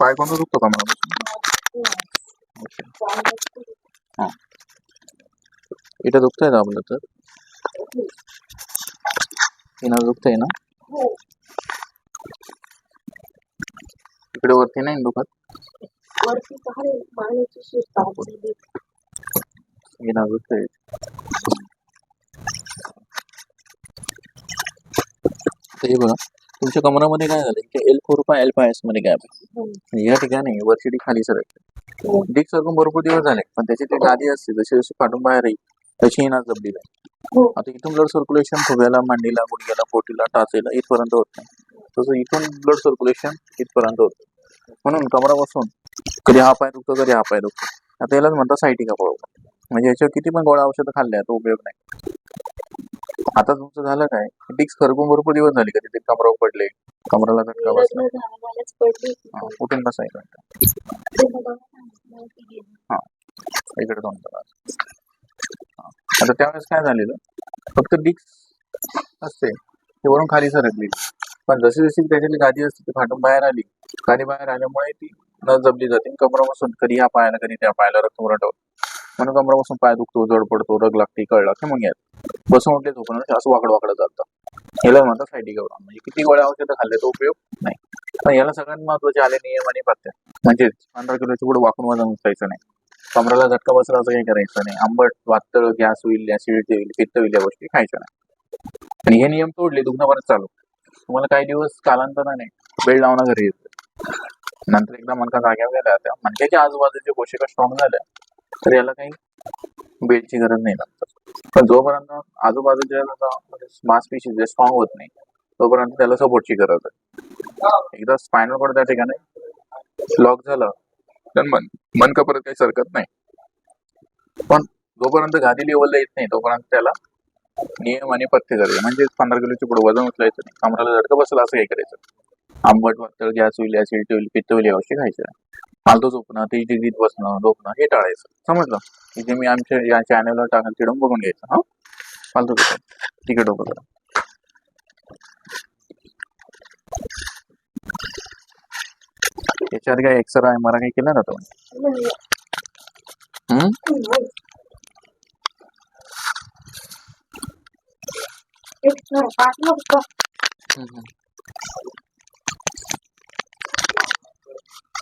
पाय कोणतं दुखतो का मला हा इथं दुखतंय का आपलं तर इथं दुखतंय ना इकडे वरती नाही ना दुखत वरती काय मानेची शिस्त आहे. इथं दुखतंय तर हे बघा तुमच्या कमरामध्ये काय झालं की एल फोर पाय एल फाय एसमध्ये गॅप आहे या ठिकाणी वरची खाली सरकते. हो. डिक सरकून भरपूर दिवस झाले पण त्याची ती गादी असते जशी जशी फाटून बाहेर येईल तशी ही ना जबली हो. आता इथून ब्लड सर्क्युलेशन फुग्याला मांडीला गुडघ्याला पोटीला टाचेला इथपर्यंत होत नाही. तसं इथून ब्लड सर्क्युलेशन इथपर्यंत होतं. म्हणून कमरापासून कधी हा पाय दुखतो कधी हा पाय दुखतो. आता यालाच म्हणतात सायटिका प्रॉब्लेम म्हणजे याच्यावर किती पण गोळ्या औषधं खाल्ल्या तो उपयोग नाही. आता तुमचं झालं काय? डिक्स खरकून भरपूर दिवस झाले कधी ते कमरावर पडले? कमराला झटका बसला. हा, उठून सांगितलं की गेली. इकडे दोन करा आता त्यावेळेस काय झालेलं? फक्त डिक्स असते. ती वरून खाली सरकली. पण जशी जशी त्याच्यातली गादी असते ती फाटून बाहेर आली. गादी बाहेर आल्यामुळे ती न जबली जाते. कमरापासून कधी ह्या पायाला कधी त्या पायाला रक्त उरटवत म्हणून कमरापासून पाय दुखतो जड पडतो रग लागते कळ लागते मग येत बसून उठले झोपून उठले, असं वाकड वाकडं जातं. याला म्हणतात सायटिक म्हणजे किती गोळ्या औषधं खाल्ले तो उपयोग? नाही. पण याला सगळ्यात महत्त्वाचे आले नियम आणि पत्ते म्हणजेच पंधरा किलोची पुढे वाकून वजन उचलायचं नाही. कमराला झटका बसला असं काही करायचं नाही. आंबट वातळ गॅस होईल ऍसिडिटी होईल पित्त होईल या गोष्टी खायच्या नाही. आणि हे नियम तोडले दुखणं परत चालू. तुम्हाला काही दिवस कालांतराने वेळ लावणं घरी येतं नंतर एकदा मनका जाग्यावर गेल्या त्या मनक्याच्या आजूबाजूच्या कोशिका स्ट्रॉंग झाल्या तर याला काही बेडची गरज नाही लागत. पण जोपर्यंत आजूबाजूच्या मासपेशी म्हणजे जे स्ट्रॉंग होत नाही तोपर्यंत त्याला सपोर्टची गरज आहे. एकदा स्पायनल कॉर्ड त्या ठिकाणी लॉक झालं तर मन मन परत काही सरकत नाही. पण जोपर्यंत गादी लेवलला येत नाही तोपर्यंत त्याला नियम आणि पथ्य करायचे म्हणजे पंधरा किलोची पुढे वजन उचलायचं नाही. कमराला झटकं बसलं असं काही करायचं आंबट वातळ गॅस होईल ऍसिडिटी होईल पित्त होईल या खायचं फालतू झोपणं तेज डिग्रीत बसणं झोपणं हे टाळायचं. समजलं? इथे मी आमच्या या चॅनलवर टाकल तिडून बघून घ्यायचं हा? फालतू झोपणं. तिकडे डोकं जरा. याच्यावर काय एक्सरा एम काही केलं ना तुम्ही?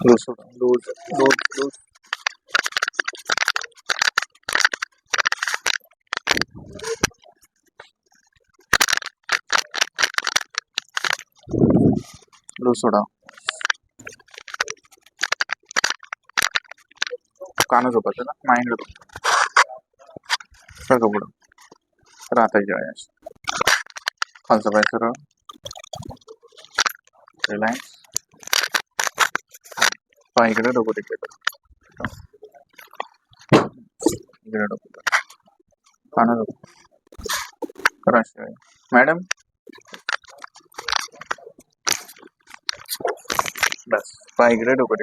Los, हम्म? los, los. सर कान झोपायचं ना? माइंड सगळं पुढं. राहतायच्या वेळेस खालचं पाय सरळ. रिलायन्स पाय इकडे डोकं तिकडे इकडे डोकं काना डोकं करा शिवाय मॅडम बस पाय इकडे डोकं